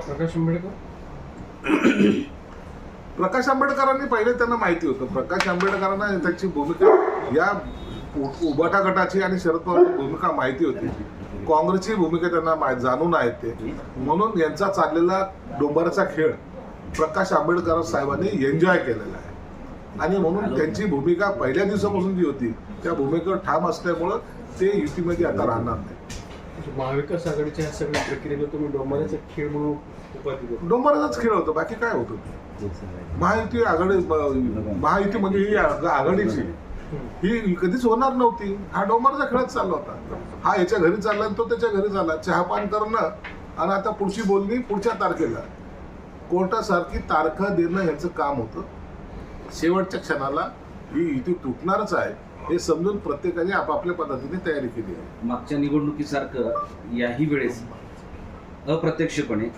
प्रकाश आंबेडकर? प्रकाश आंबेडकरांनी पहिले त्यांना माहिती होतं. प्रकाश आंबेडकरांना त्याची भूमिका या उ- गटाची आणि शरद पवारची भूमिका माहिती होती. काँग्रेसची भूमिका त्यांना जाणून आहेत ते. म्हणून यांचा चाललेला डोंबराचा खेळ प्रकाश आंबेडकर साहेबांनी एन्जॉय केलेला आहे. आणि म्हणून त्यांची भूमिका पहिल्या दिवसापासून जी होती त्या भूमिकेवर ठाम असल्यामुळं ते युतीमध्ये आता राहणार नाही महाविकास आघाडीच्या ह्या सगळ्या प्रक्रियेला तुम्ही डोंबऱ्याचा खेळ म्हणून उपाधी देता. डोंबराचाच खेळ होता बाकी काय होतं? महायुती आघाडी महायुती म्हणजे ही आघ- आघाडीची. ही कधीच होणार नव्हती. हा डोंबरचा खेळच चालला होता. हा याच्या घरी चालला आणि तो त्याच्या घरी चालला चहापान करणं आणि आता पुढची बोलणी पुढच्या तारखेला. कोर्टासारखी तारखा देणं यांचं काम होतं. शेवटच्या क्षणाला ही युती तुटणारच आहे. हे समजून प्रत्येकाने आपापल्या पद्धतीने तयारी केली आहे. मागच्या निवडणुकीसारखं याही वेळेस अप्रत्यक्षपणे